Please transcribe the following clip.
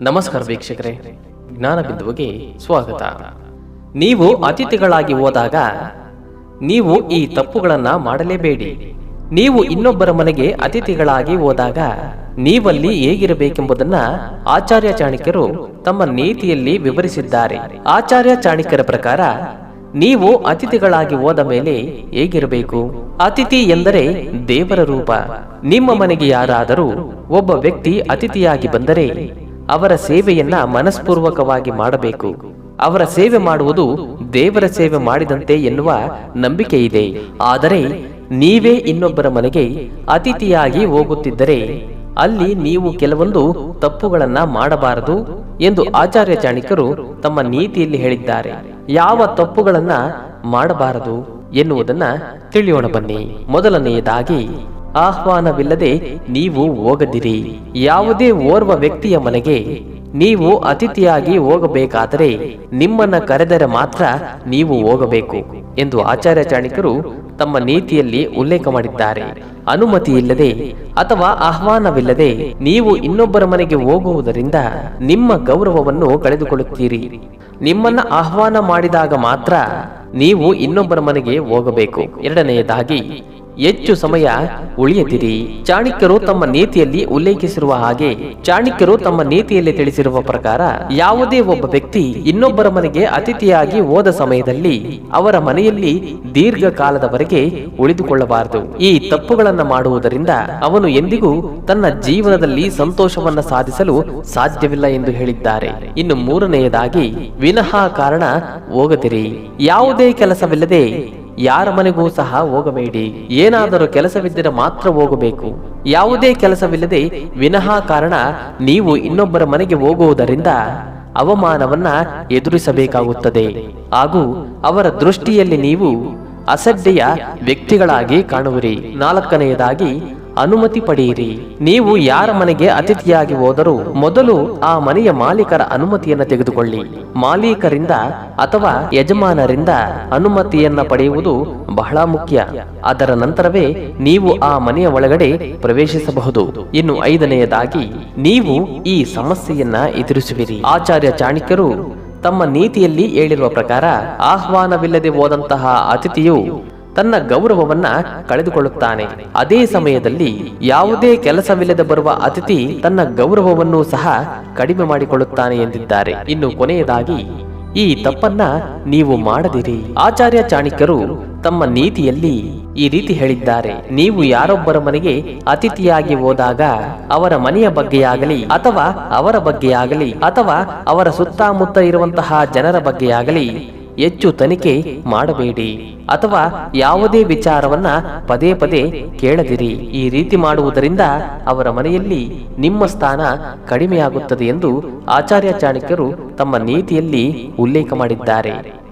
ನಮಸ್ಕಾರ ವೀಕ್ಷಕರೇ. ಜ್ಞಾನ ಬಿಂದುವಿಗೆ ಸ್ವಾಗತ. ನೀವು ಅತಿಥಿಗಳಾಗಿ ಹೋದಾಗ ನೀವು ಈ ತಪ್ಪುಗಳನ್ನ ಮಾಡಲೇಬೇಡಿ. ನೀವು ಇನ್ನೊಬ್ಬರ ಮನೆಗೆ ಅತಿಥಿಗಳಾಗಿ ಹೋದಾಗ ನೀವಲ್ಲಿ ಹೇಗಿರಬೇಕೆಂಬುದನ್ನ ಆಚಾರ್ಯ ಚಾಣಕ್ಯರು ತಮ್ಮ ನೀತಿಯಲ್ಲಿ ವಿವರಿಸಿದ್ದಾರೆ. ಆಚಾರ್ಯ ಚಾಣಕ್ಯರ ಪ್ರಕಾರ ನೀವು ಅತಿಥಿಗಳಾಗಿ ಹೋದ ಮೇಲೆ ಹೇಗಿರಬೇಕು? ಅತಿಥಿ ಎಂದರೆ ದೇವರ ರೂಪ. ನಿಮ್ಮ ಮನೆಗೆ ಯಾರಾದರೂ ಒಬ್ಬ ವ್ಯಕ್ತಿ ಅತಿಥಿಯಾಗಿ ಬಂದರೆ ಅವರ ಸೇವೆಯನ್ನ ಮನಸ್ಪೂರ್ವಕವಾಗಿ ಮಾಡಬೇಕು. ಅವರ ಸೇವೆ ಮಾಡುವುದು ದೇವರ ಸೇವೆ ಮಾಡಿದಂತೆ ಎನ್ನುವ ನಂಬಿಕೆ ಇದೆ. ಆದರೆ ನೀವೇ ಇನ್ನೊಬ್ಬರ ಮನೆಗೆ ಅತಿಥಿಯಾಗಿ ಹೋಗುತ್ತಿದ್ದರೆ ಅಲ್ಲಿ ನೀವು ಕೆಲವೊಂದು ತಪ್ಪುಗಳನ್ನ ಮಾಡಬಾರದು ಎಂದು ಆಚಾರ್ಯ ಚಾಣಿಕರು ತಮ್ಮ ನೀತಿಯಲ್ಲಿ ಹೇಳಿದ್ದಾರೆ. ಯಾವ ತಪ್ಪುಗಳನ್ನ ಮಾಡಬಾರದು ಎನ್ನುವುದನ್ನ ತಿಳಿಯೋಣ ಬನ್ನಿ. ಮೊದಲನೆಯದಾಗಿ ಆಹ್ವಾನವಿಲ್ಲದೆ ನೀವು ಹೋಗದಿರಿ. ಯಾವುದೇ ಓರ್ವ ವ್ಯಕ್ತಿಯ ಮನೆಗೆ ನೀವು ಅತಿಥಿಯಾಗಿ ಹೋಗಬೇಕಾದರೆ ನಿಮ್ಮನ್ನ ಕರೆದರೆ ಮಾತ್ರ ನೀವು ಹೋಗಬೇಕು ಎಂದು ಆಚಾರ್ಯ ಚಾಣಿಕರು ತಮ್ಮ ನೀತಿಯಲ್ಲಿ ಉಲ್ಲೇಖ ಮಾಡಿದ್ದಾರೆ. ಅನುಮತಿ ಇಲ್ಲದೆ ಅಥವಾ ಆಹ್ವಾನವಿಲ್ಲದೆ ನೀವು ಇನ್ನೊಬ್ಬರ ಮನೆಗೆ ಹೋಗುವುದರಿಂದ ನಿಮ್ಮ ಗೌರವವನ್ನು ಕಳೆದುಕೊಳ್ಳುತ್ತೀರಿ. ನಿಮ್ಮನ್ನ ಆಹ್ವಾನ ಮಾಡಿದಾಗ ಮಾತ್ರ ನೀವು ಇನ್ನೊಬ್ಬರ ಮನೆಗೆ ಹೋಗಬೇಕು. ಎರಡನೆಯದಾಗಿ ಹೆಚ್ಚು ಸಮಯ ಉಳಿಯದಿರಿ. ಚಾಣಕ್ಯರು ತಮ್ಮ ನೀತಿಯಲ್ಲಿ ಉಲ್ಲೇಖಿಸಿರುವ ಹಾಗೆ ಚಾಣಕ್ಯರು ತಮ್ಮ ನೀತಿಯಲ್ಲಿ ತಿಳಿಸಿರುವ ಪ್ರಕಾರ ಯಾವುದೇ ಒಬ್ಬ ವ್ಯಕ್ತಿ ಇನ್ನೊಬ್ಬರ ಮನೆಗೆ ಅತಿಥಿಯಾಗಿ ಹೋದ ಸಮಯದಲ್ಲಿ ಅವರ ಮನೆಯಲ್ಲಿ ದೀರ್ಘಕಾಲದವರೆಗೆ ಉಳಿದುಕೊಳ್ಳಬಾರದು. ಈ ತಪ್ಪುಗಳನ್ನು ಮಾಡುವುದರಿಂದ ಅವನು ಎಂದಿಗೂ ತನ್ನ ಜೀವನದಲ್ಲಿ ಸಂತೋಷವನ್ನ ಸಾಧಿಸಲು ಸಾಧ್ಯವಿಲ್ಲ ಎಂದು ಹೇಳಿದ್ದಾರೆ. ಇನ್ನು ಮೂರನೆಯದಾಗಿ ವಿನಃ ಕಾರಣ ಹೋಗದಿರಿ. ಯಾವುದೇ ಕೆಲಸವಿಲ್ಲದೆ ಯಾರ ಮನೆಗೂ ಸಹ ಹೋಗಬೇಡಿ. ಏನಾದರೂ ಕೆಲಸವಿದ್ದರೆ ಮಾತ್ರ ಹೋಗಬೇಕು. ಯಾವುದೇ ಕೆಲಸವಿಲ್ಲದೆ ವಿನಃ ಕಾರಣ ನೀವು ಇನ್ನೊಬ್ಬರ ಮನೆಗೆ ಹೋಗುವುದರಿಂದ ಅವಮಾನವನ್ನ ಎದುರಿಸಬೇಕಾಗುತ್ತದೆ. ಹಾಗೂ ಅವರ ದೃಷ್ಟಿಯಲ್ಲಿ ನೀವು ಅಸಡ್ಡೆಯ ವ್ಯಕ್ತಿಗಳಾಗಿ ಕಾಣುವಿರಿ. ನಾಲ್ಕನೆಯದಾಗಿ ಅನುಮತಿ ಪಡೆಯಿರಿ. ನೀವು ಯಾರ ಮನೆಗೆ ಅತಿಥಿಯಾಗಿ ಹೋದರೂ ಮೊದಲು ಆ ಮನೆಯ ಮಾಲೀಕರ ಅನುಮತಿಯನ್ನು ತೆಗೆದುಕೊಳ್ಳಿ. ಮಾಲೀಕರಿಂದ ಅಥವಾ ಯಜಮಾನರಿಂದ ಅನುಮತಿಯನ್ನ ಪಡೆಯುವುದು ಬಹಳ ಮುಖ್ಯ. ಅದರ ನಂತರವೇ ನೀವು ಆ ಮನೆಯ ಒಳಗಡೆ ಪ್ರವೇಶಿಸಬಹುದು. ಇನ್ನು ಐದನೆಯದಾಗಿ, ನೀವು ಈ ಸಮಸ್ಯೆಯನ್ನ ಎದುರಿಸುವಿರಿ. ಆಚಾರ್ಯ ಚಾಣಕ್ಯರು ತಮ್ಮ ನೀತಿಯಲ್ಲಿ ಹೇಳಿರುವ ಪ್ರಕಾರ ಆಹ್ವಾನವಿಲ್ಲದೆ ಹೋದಂತಹ ಅತಿಥಿಯು ತನ್ನ ಗೌರವವನ್ನ ಕಳೆದುಕೊಳ್ಳುತ್ತಾನೆ. ಅದೇ ಸಮಯದಲ್ಲಿ ಯಾವುದೇ ಕೆಲಸವಿಲ್ಲದೆ ಬರುವ ಅತಿಥಿ ತನ್ನ ಗೌರವವನ್ನು ಸಹ ಕಡಿಮೆ ಮಾಡಿಕೊಳ್ಳುತ್ತಾನೆ ಎಂದಿದ್ದಾರೆ. ಇನ್ನು ಕೊನೆಯದಾಗಿ, ಈ ತಪ್ಪನ್ನ ನೀವು ಮಾಡದಿರಿ. ಆಚಾರ್ಯ ಚಾಣಕ್ಯರು ತಮ್ಮ ನೀತಿಯಲ್ಲಿ ಈ ರೀತಿ ಹೇಳಿದ್ದಾರೆ. ನೀವು ಯಾರೊಬ್ಬರ ಮನೆಗೆ ಅತಿಥಿಯಾಗಿ ಹೋದಾಗ ಅವರ ಮನೆಯ ಬಗ್ಗೆಯಾಗಲಿ ಅಥವಾ ಅವರ ಬಗ್ಗೆಯಾಗಲಿ ಅಥವಾ ಅವರ ಸುತ್ತಮುತ್ತ ಇರುವಂತಹ ಜನರ ಬಗ್ಗೆಯಾಗಲಿ ಹೆಚ್ಚು ತನಿಖೆ ಮಾಡಬೇಡಿ ಅಥವಾ ಯಾವುದೇ ವಿಚಾರವನ್ನ ಪದೇ ಪದೇ ಕೇಳದಿರಿ. ಈ ರೀತಿ ಮಾಡುವುದರಿಂದ ಅವರ ಮನೆಯಲ್ಲಿ ನಿಮ್ಮ ಸ್ಥಾನ ಕಡಿಮೆಯಾಗುತ್ತದೆ ಎಂದು ಆಚಾರ್ಯ ಚಾಣಕ್ಯರು ತಮ್ಮ ನೀತಿಯಲ್ಲಿ ಉಲ್ಲೇಖ ಮಾಡಿದ್ದಾರೆ.